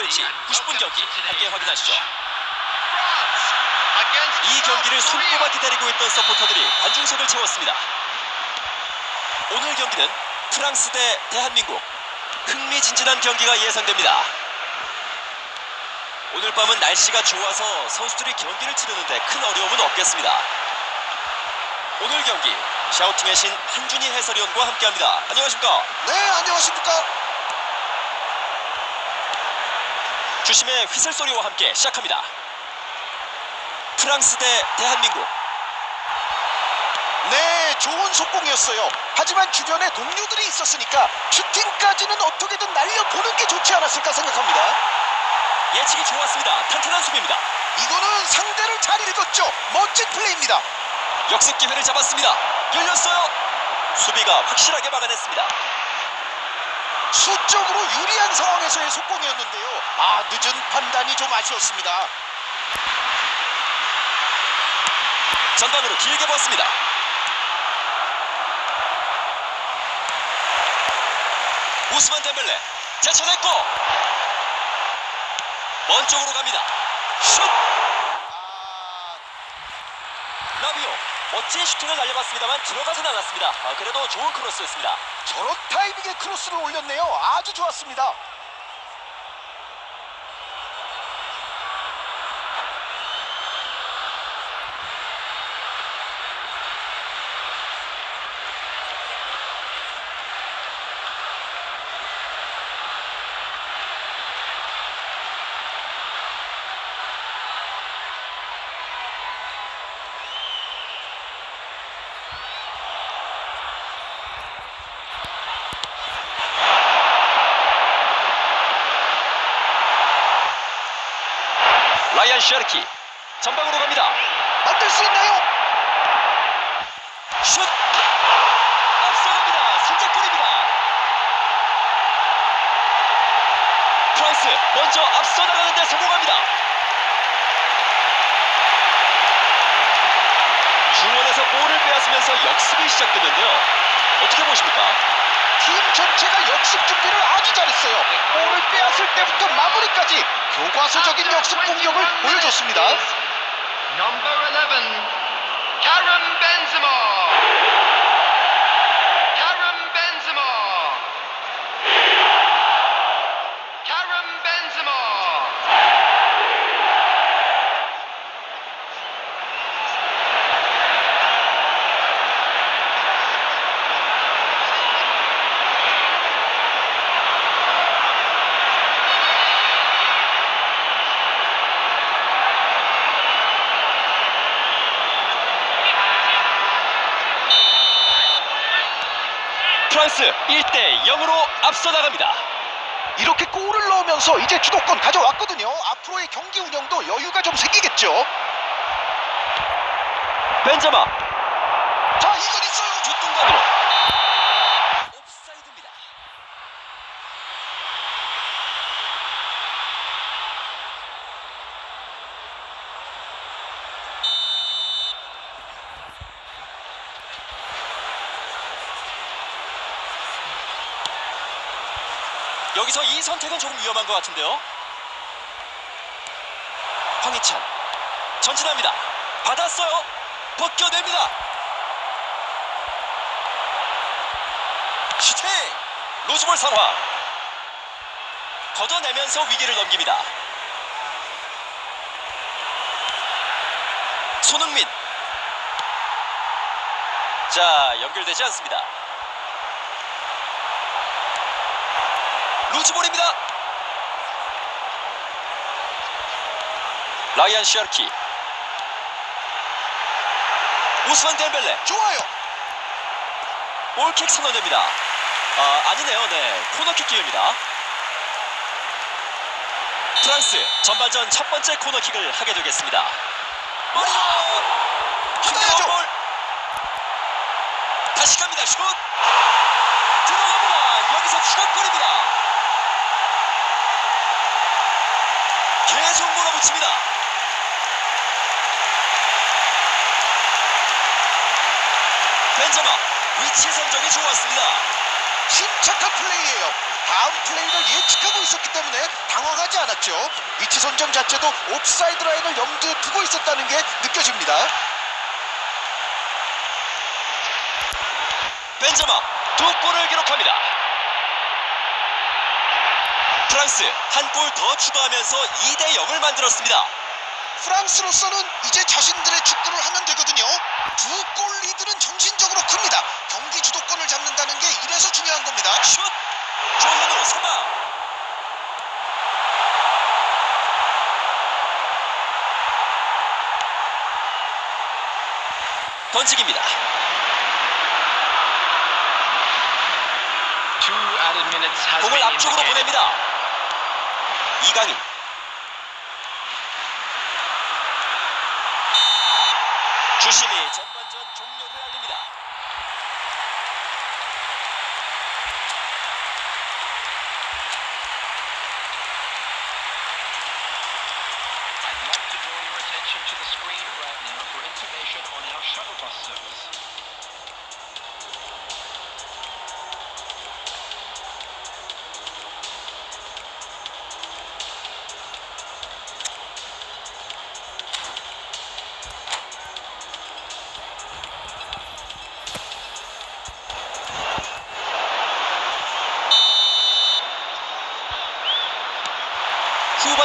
될지 90분 경기 함께 확인하시죠. 이 경기를 손꼽아 기다리고 있던 서포터들이 관중석을 채웠습니다. 오늘 경기는 프랑스 대 대한민국 흥미진진한 경기가 예상됩니다. 오늘 밤은 날씨가 좋아서 선수들이 경기를 치르는데 큰 어려움은 없겠습니다. 오늘 경기 샤우팅의 신 한준희 해설위원과 함께합니다. 안녕하십니까? 네, 안녕하십니까? 주심의 휘슬 소리와 함께 시작합니다. 프랑스 대 대한민국 네, 좋은 속공이었어요. 하지만 주변에 동료들이 있었으니까 슈팅까지는 어떻게든 날려보는 게 좋지 않았을까 생각합니다. 예측이 좋았습니다. 탄탄한 수비입니다. 이거는 상대를 잘 읽었죠. 멋진 플레이입니다. 역습 기회를 잡았습니다. 열렸어요. 수비가 확실하게 막아냈습니다. 수적으로 유리한 상황에서의 속공이었는데요. 아, 늦은 판단이 좀 아쉬웠습니다. 전방으로 길게 봤습니다. 우스만 덴벨레 제쳐냈고 먼 쪽으로 갑니다. 슛! 아, 라비오 멋진 슈팅을 날려봤습니다만 들어가진 않았습니다. 아, 그래도 좋은 크로스였습니다. 저런 타이밍에 크로스를 올렸네요. 아주 좋았습니다. 셔르키 전방으로 갑니다. 만들 수 있나요? 슛! 앞서갑니다. 선제골입니다. 프랑스 먼저 앞서 나가는데 성공합니다. 중원에서 볼을 빼앗으면서 역습이 시작됐는데요. 어떻게 보십니까? 팀 전체가 역습 준비를 아주 잘했어요. 볼을 빼앗을 때부터 마무리까지 교과서적인 역습 공격을 보여줬습니다. Number 11, Karim Benzema. Karim Benzema. Karim Benzema. 프랑스 1대 0으로 앞서 나갑니다. 이렇게 골을 넣으면서 이제 주도권 가져왔거든요. 앞으로의 경기 운영도 여유가 좀 생기겠죠. 벤자마 자, 이건 있어요. 뒷동간으로 옵사이드입니다. 여기서 이 선택은 조금 위험한 것 같은데요. 황희찬 전진합니다. 받았어요. 벗겨냅니다. 슈팅! 로즈볼 상황. 걷어내면서 위기를 넘깁니다. 손흥민. 자, 연결되지 않습니다. 루즈볼입니다. 라이안 샤르키. 우스만 덴벨레. 좋아요. 볼킥 선언됩니다. 아, 아니네요. 네. 코너킥 기회입니다. 프랑스 전반전 첫 번째 코너킥을 하게 되겠습니다. 받아야죠. 볼. 다시 갑니다. 슛! 들어갑니다. 여기서 추가골입니다. 몰아붙입니다. 벤자마 위치 선정이 좋았습니다. 침착한 플레이예요. 다음 플레이를 예측하고 있었기 때문에 당황하지 않았죠. 위치 선정 자체도 옵사이드 라인을 염두에 두고 있었다는 게 느껴집니다. 벤제마 두 골을 기록합니다. 프랑스 한 골 더 추가하면서 2대 0을 만들었습니다. 프랑스로서는 이제 자신들의 축구를 하면 되거든요. 두 골 리드는 정신적으로 큽니다. 경기 주도권을 잡는다는 게 이래서 중요한 겁니다. 슛! 조현우 선방! 던지기입니다. 공을 앞쪽으로. 보냅니다. 이강인. 주심이 전반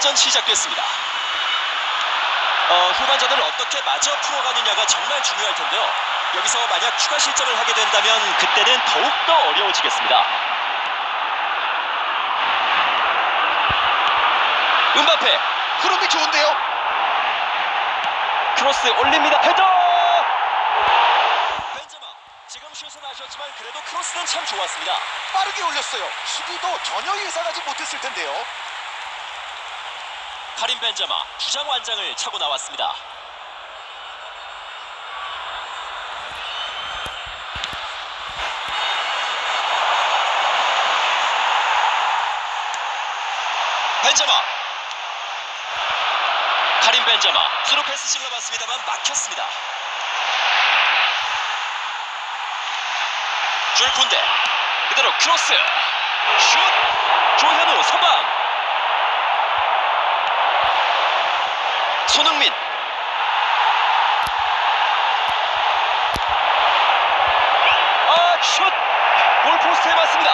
후반전 시작됐습니다. 어, 후반전을 어떻게 마저 풀어가느냐가 정말 중요할 텐데요. 여기서 만약 추가 실점을 하게 된다면 그때는 더욱더 어려워지겠습니다. 음바페 흐름이 좋은데요. 크로스 올립니다. 헤더! 벤제마 지금 슛은 아쉬웠지만 그래도 크로스는 참 좋았습니다. 빠르게 올렸어요. 수비도 전혀 예상하지 못했을 텐데요. 카린 벤제마 주장 완장을 차고 나왔습니다. 벤제마 카린 벤제마 스루 패스 실러봤습니다만 막혔습니다. 줄군데 그대로 크로스 슛 조현우 선방 손흥민 아, 슛! 골포스트에 맞습니다.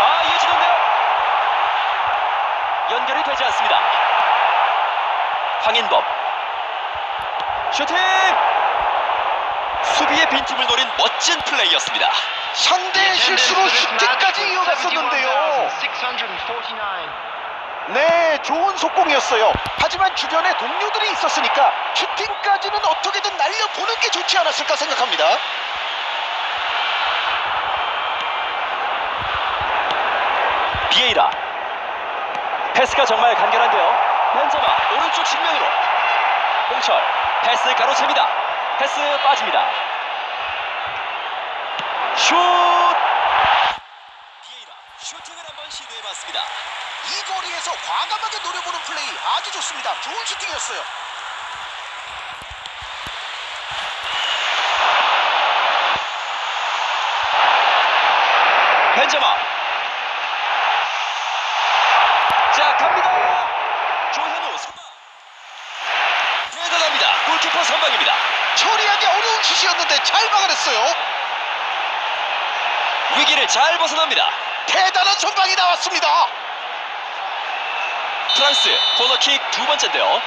아, 이어지는데요? 연결이 되지 않습니다. 황인범 슈팅! 수비의 빈틈을 노린 멋진 플레이였습니다. 상대의 실수로 슈팅까지 이어갔었는데요. 649. 네, 좋은 속공이었어요. 하지만 주변에 동료들이 있었으니까 슈팅까지는 어떻게든 날려보는 게 좋지 않았을까 생각합니다. 비에이라 패스가 정말 간결한데요 벤자마 오른쪽 측면으로 홍철 패스 가로챕니다 패스 빠집니다 슛 비에이라 슈팅을 한번 시도해봤습니다 이 거리에서 과감하게 노려보는 플레이 아주 좋습니다. 좋은 슈팅이었어요. 벤자마 자 갑니다 조현우 선방 대단합니다 골키퍼 선방입니다 처리하기 어려운 슛이었는데 잘 막아냈어요. 위기를 잘 벗어납니다 대단한 선방이 나왔습니다. 프랑스 코너킥 두 번째인데요.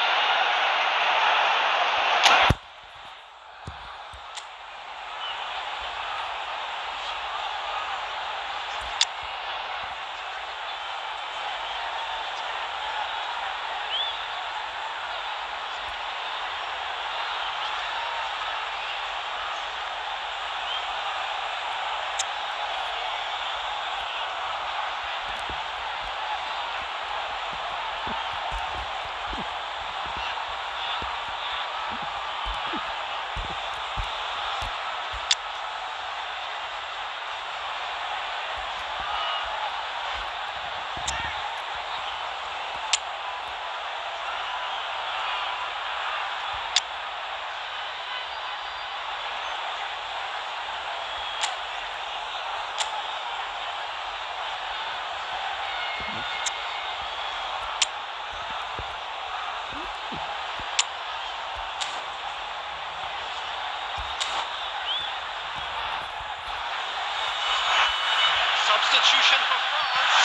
Substitution for France.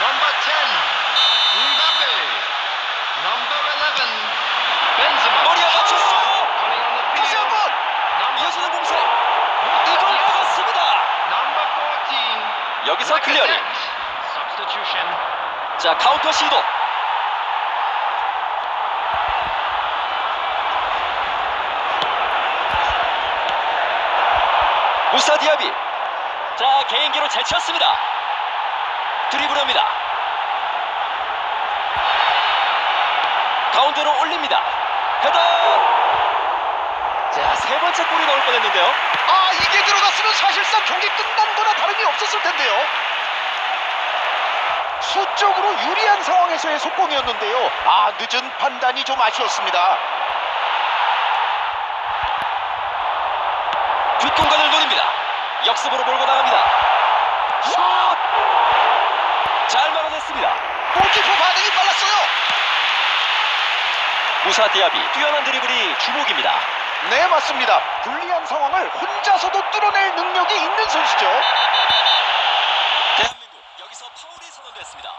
Number 10, Mbappe. Number 11, Benzema. on the 다시. 한번 Number 이어지는 공세. 이걸 막았습니다. Number 14. 여기서 클리어링. Substitution. 자 카운터 시도. 무사 디아비. 자 개인기로 제쳤습니다. 드리블합니다. 가운데로 올립니다. 헤더. 자 세 번째 골이 나올 뻔했는데요. 아 이게 들어갔으면 사실상 경기 끝난 거나 다름이 없었을 텐데요. 수적으로 유리한 상황에서의 속공이었는데요. 아 늦은 판단이 좀 아쉬웠습니다. 뒷공간을 노립니다. 역습으로 몰고 나갑니다. 슛! 잘 막아냈습니다. 골키퍼 반응이 빨랐어요. 무사 디아비 뛰어난 드리블이 주목입니다. 네 맞습니다. 불리한 상황을 혼자서도 뚫어낼 능력이 있는 선수죠. 대한민국 여기서 파울이 선언됐습니다.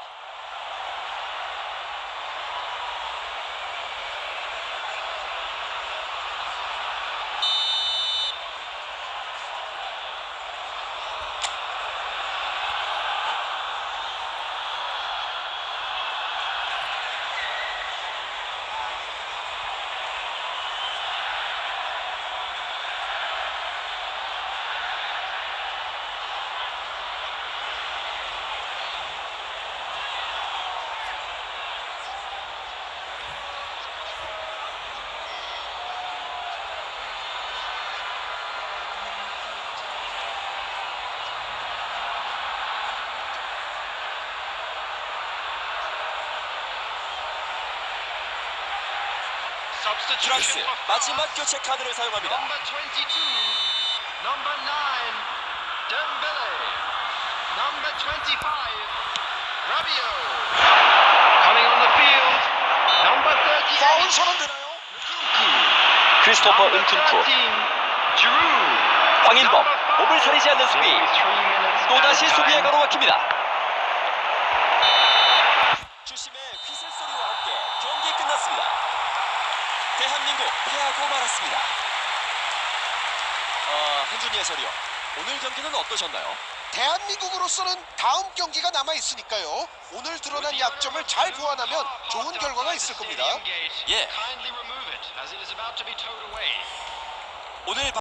For 마지막. 교체 카드를 사용합니다. Number 22, number 9, Dembele. Number 25, Rabiot. Coming on the field, number 38, 파울 선언 되나요? 크리스토퍼 number 은툰투 13, Giroud. 황인범 몸을 사리지 않는 수비 또다시 수비에 time. 가로 막힙니다. 주심의 휘슬 소리와 함께 경기 끝났습니다. 대한민국 패하고 말았습니다. 어, 한준희 해설이요. 오늘 경기는 어떠셨나요? 대한민국으로서는 다음 경기가 남아 있으니까요. 오늘 드러난 약점을 잘 보완하면 좋은 결과가 있을 겁니다. 예. Kindly remove it as it is about to be towed away. 오늘